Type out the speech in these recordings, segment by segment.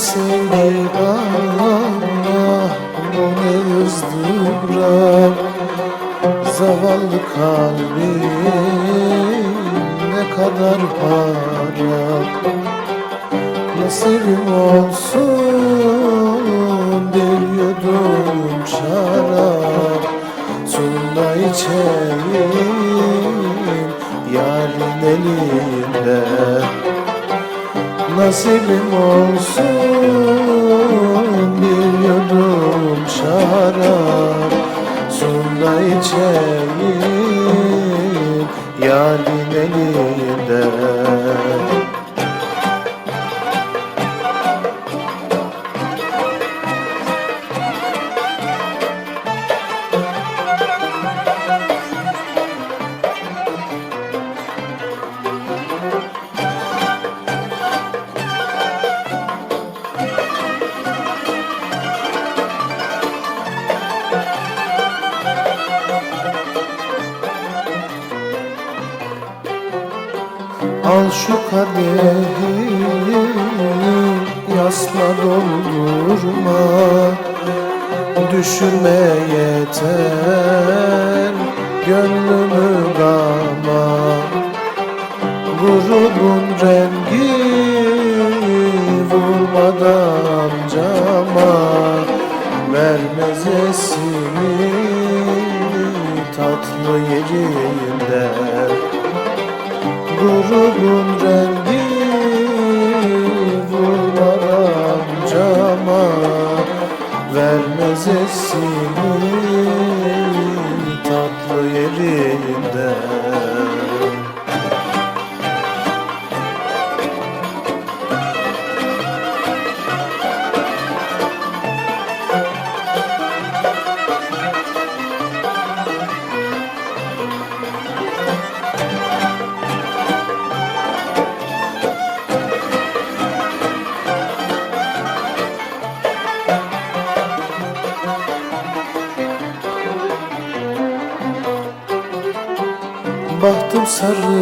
sevgi Allah Bu ne ızdırap. Zavallı kalbim Ne kadar harap. Nasibim olsun Bir yudum şarap. Sunda içeyim Yarın elinde Nasibim olsun Bir yudum şarap Sunda içeyim Yarın elinde Al şu kadehi Yasla doldurma. Düşürme yeter Gönlümü gama Grubun rengi Vurmadan cama. Vermez esini Tatlı yerinde Grubun rengi vurmadan cama Vermez esini Bahtım sarılmış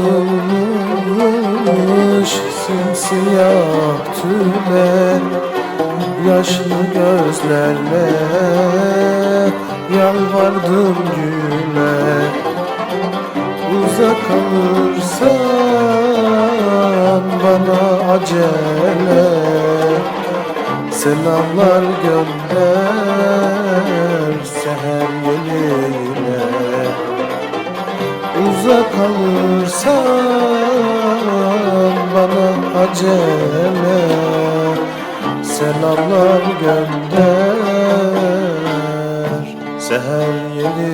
simsiyah tülen Yaşlı gözlerle yalvardım güle. Uzak kalırsan bana acele Selamlar gönder Uzak kalırsan bana acele. Selamlar gönder. Seher yeli